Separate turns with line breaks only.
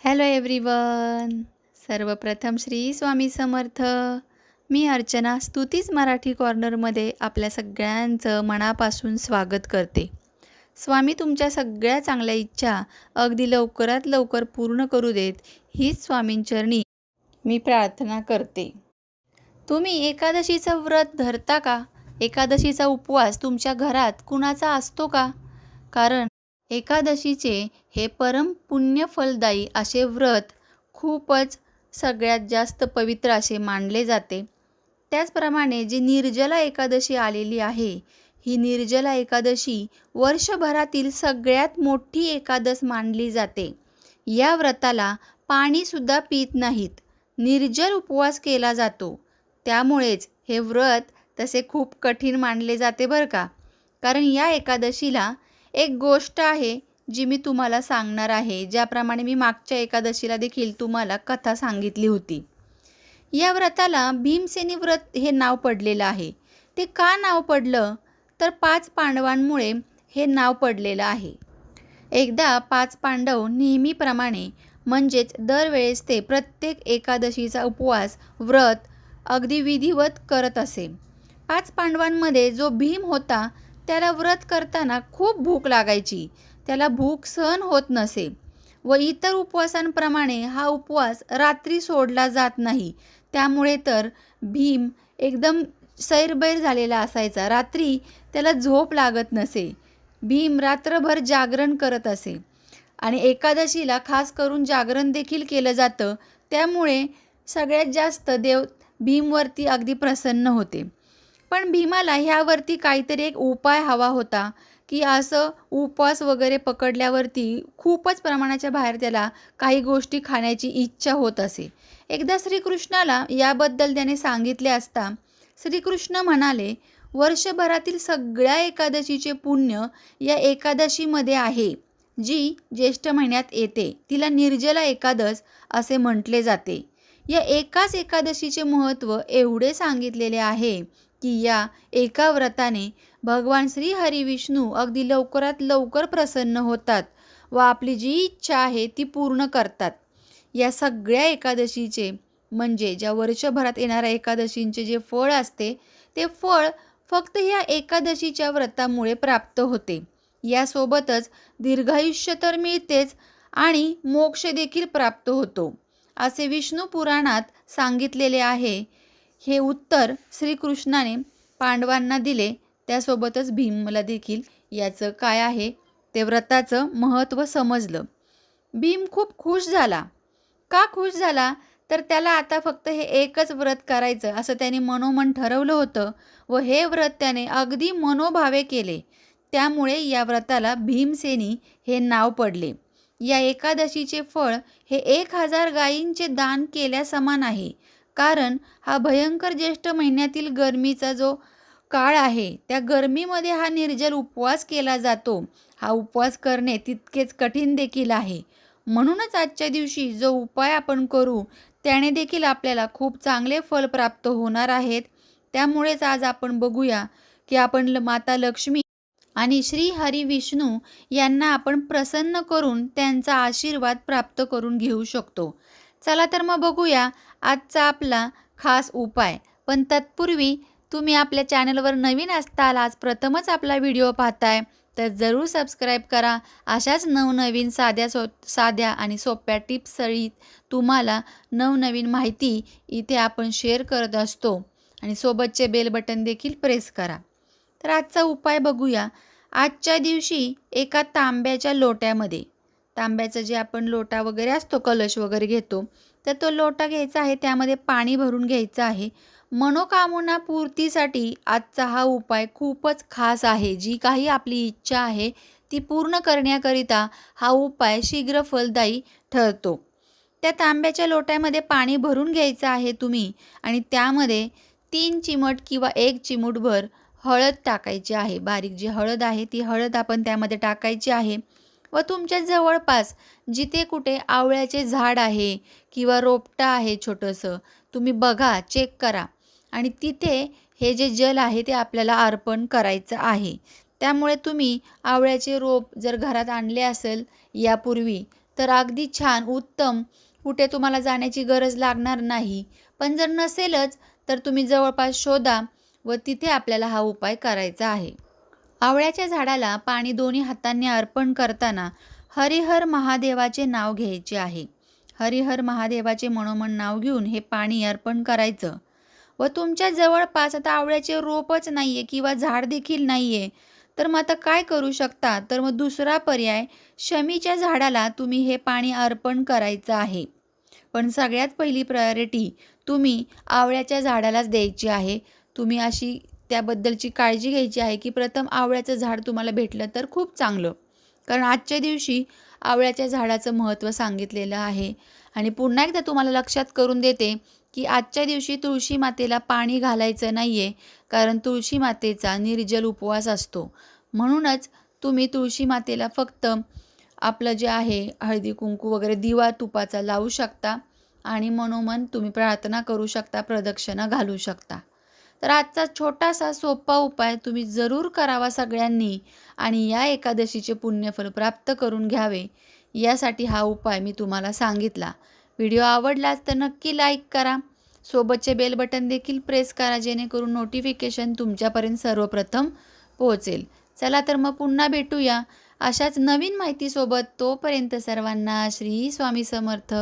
Hello everyone सर्वप्रथम श्री स्वामी समर्थ. मी अर्चना स्तुतीच मराठी कॉर्नरमध्ये आपल्या सगळ्यांचं मनापासून स्वागत करते. स्वामी तुमच्या सगळ्या चांगल्या इच्छा अगदी लवकरात लवकर पूर्ण करू देत हीच स्वामींचरणी मी प्रार्थना करते. तुम्ही एकादशीचं व्रत धरता का? एकादशीचा उपवास तुमच्या घरात कुणाचा असतो का? कारण एकादशीचे हे परम पुण्यफलदायी असे व्रत खूपच सगळ्यात जास्त पवित्र असे मानले जाते. त्याचप्रमाणे जी निर्जला एकादशी आलेली आहे ही निर्जला एकादशी वर्षभरातील सगळ्यात मोठी एकादश मानली जाते. या व्रताला पाणीसुद्धा पित नाहीत निर्जल उपवास केला जातो. त्यामुळेच हे व्रत तसे खूप कठीण मानले जाते बरं का? कारण या एकादशीला एक गोष्ट आहे जी मी तुम्हाला सांगणार आहे ज्याप्रमाणे मी मागच्या एकादशीला देखील तुम्हाला कथा सांगितली होती. या व्रताला भीमसेनी व्रत हे नाव पडलेलं आहे. ते का नाव पडलं? तर पाच पांडवांमुळे हे नाव पडलेलं आहे. एकदा पाच पांडव नेहमीप्रमाणे म्हणजेच दरवेळेस ते प्रत्येक एकादशीचा उपवास व्रत अगदी विधिवत करत असे. पाच पांडवांमध्ये जो भीम होता त्याला व्रत करताना खूप भूक लागायची. त्याला भूक सहन होत नसे. व इतर उपवासांप्रमाणे हा उपवास रात्री सोडला जात नाही. त्यामुळे तर भीम एकदम सैरबैर झालेला असायचा. रात्री त्याला झोप लागत नसे. भीम रात्रभर जागरण करत असे. आणि एकादशीला खास करून जागरण देखील केलं जातं. त्यामुळे सगळ्यात जास्त देव भीमवरती अगदी प्रसन्न होते. पण भीमाला ह्यावरती काहीतरी एक उपाय हवा होता की असं उपवास वगैरे पकडल्यावरती खूपच प्रमाणाच्या बाहेर त्याला काही गोष्टी खाण्याची इच्छा होत असे. एकदा श्रीकृष्णाला याबद्दल त्याने सांगितले असता श्रीकृष्ण म्हणाले वर्षभरातील सगळ्या एकादशीचे पुण्य या एकादशीमध्ये आहे जी ज्येष्ठ महिन्यात येते तिला निर्जला एकादश असे म्हटले जाते. या एकाच एकादशीचे महत्त्व एवढे सांगितलेले आहे की या एका व्रताने भगवान श्री हरी विष्णू अगदी लवकरात लवकर प्रसन्न होतात व आपली जी इच्छा आहे ती पूर्ण करतात. या सगळ्या एकादशीचे म्हणजे ज्या वर्षभरात येणाऱ्या एकादशींचे जे फळ असते ते फळ फक्त ह्या एकादशीच्या व्रतामुळे प्राप्त होते. यासोबतच दीर्घायुष्य तर मिळतेच आणि मोक्ष देखील प्राप्त होतो. असे विष्णू पुराणात सांगितलेले आहे हे उत्तर श्रीकृष्णाने पांडवांना दिले. त्यासोबतच भीमला देखील याचं काय आहे? ते व्रताचं महत्त्व समजलं. भीम खूप खुश झाला. का खुश झाला? तर त्याला आता फक्त हे एकच व्रत करायचं असं त्याने मनोमन ठरवलं होतं व हे व्रत त्याने अगदी मनोभावे केले. त्यामुळे या व्रताला भीमसेनी हे नाव पडले. या एकादशीचे फळ हे एक हजार गायींचे दान केल्या समान आहे. कारण हा भयंकर ज्येष्ठ महिन्यातील गरमीचा जो काळ आहे त्या गरमीमध्ये हा निर्जल उपवास केला जातो. हा उपवास करणे तितकेच कठीण देखील आहे. म्हणूनच आजच्या दिवशी जो उपाय आपण करू त्याने देखील आपल्याला खूप चांगले फल प्राप्त होणार आहेत. त्यामुळेच आज आपण बघूया की आपण माता लक्ष्मी आणि श्री हरी विष्णू यांना आपण प्रसन्न करून त्यांचा आशीर्वाद प्राप्त करून घेऊ शकतो. चला तर मग बघूया आजचा आपला खास उपाय. पण तत्पूर्वी तुम्ही आपल्या चॅनलवर नवीन असताल आज प्रथमच आपला व्हिडिओ पाहताय तर जरूर सबस्क्राईब करा. अशाच नवनवीन साध्या सो साध्या आणि सोप्या टिप्स तुम्हाला नवनवीन माहिती इथे आपण शेअर करत असतो. आणि सोबतचे बेल बटन देखील प्रेस करा. तर आजचा उपाय बघूया. आजच्या दिवशी एका तांब्याच्या लोट्यामध्ये तांब्याचं जे आपण लोटा वगैरे असतो कलश वगैरे घेतो तर तो लोटा घ्यायचा आहे त्यामध्ये पाणी भरून घ्यायचं आहे. मनोकामना पूर्तीसाठी आजचा हा उपाय खूपच खास आहे. जी काही आपली इच्छा आहे ती पूर्ण करण्याकरिता हा उपाय शीघ्र फलदायी ठरतो. त्या तांब्याच्या लोट्यामध्ये पाणी भरून घ्यायचं आहे तुम्ही आणि त्यामध्ये तीन चिमट किंवा एक चिमूटभर हळद टाकायची आहे. बारीक जी हळद आहे ती हळद आपण त्यामध्ये टाकायची आहे. व तुमच्या जवळपास जिथे कुठे आवळ्याचे झाड आहे किंवा रोपटं आहे छोटंसं तुम्ही बघा चेक करा. आणि तिथे हे जे जल आहे ते आपल्याला अर्पण करायचं आहे. त्यामुळे तुम्ही आवळ्याचे रोप जर घरात आणले असेल यापूर्वी तर अगदी छान उत्तम. कुठे तुम्हाला जाण्याची गरज लागणार नाही. पण जर नसेलच तर तुम्ही जवळपास शोधा व तिथे आपल्याला हा उपाय करायचा आहे. आवळ्याच्या झाडाला पाणी दोन्ही हातांनी अर्पण करताना हरिहर महादेवाचे नाव घ्यायचे आहे. हरिहर महादेवाचे मनोमन नाव घेऊन हे पाणी अर्पण करायचं. व तुमच्या जवळपास आता आवळ्याचे रोपच नाही आहे किंवा झाड देखील नाही आहे तर मग आता काय करू शकता? तर मग दुसरा पर्याय शमीच्या झाडाला तुम्ही हे पाणी अर्पण करायचं आहे. पण सगळ्यात पहिली प्रायोरिटी तुम्ही आवळ्याच्या झाडालाच द्यायची आहे. तुम्ही अशी त्याबद्दलची काळजी घ्यायची आहे की प्रथम आवळ्याचं झाड तुम्हाला भेटलं तर खूप चांगलं. कारण आजच्या दिवशी आवळ्याच्या झाडाचं महत्त्व सांगितलेलं आहे. आणि पुन्हा एकदा तुम्हाला लक्षात करून देते की आजच्या दिवशी तुळशी मातेला पाणी घालायचं नाही आहे कारण तुळशी मातेचा निर्जल उपवास असतो. म्हणूनच तुम्ही तुळशी मातेला फक्त आपलं जे आहे हळदी कुंकू वगैरे दिवा तुपाचा लावू शकता आणि मनोमन तुम्ही प्रार्थना करू शकता प्रदक्षिणा घालू शकता. तर आजचा छोटासा सोपा उपाय तुम्ही जरूर करावा सगळ्यांनी आणि या एकादशीचे पुण्यफल प्राप्त करून घ्यावे. यासाठी हा उपाय मी तुम्हाला सांगितला. व्हिडिओ आवडलाच तर नक्की लाईक करा. सोबतचे बेल बटन देखील प्रेस करा जेणेकरून नोटिफिकेशन तुमच्यापर्यंत सर्वप्रथम पोहोचेल. चला तर मग पुन्हा भेटूया. अशाच नवीन माहितीसोबत तोपर्यंत सर्वांना श्री स्वामी समर्थ.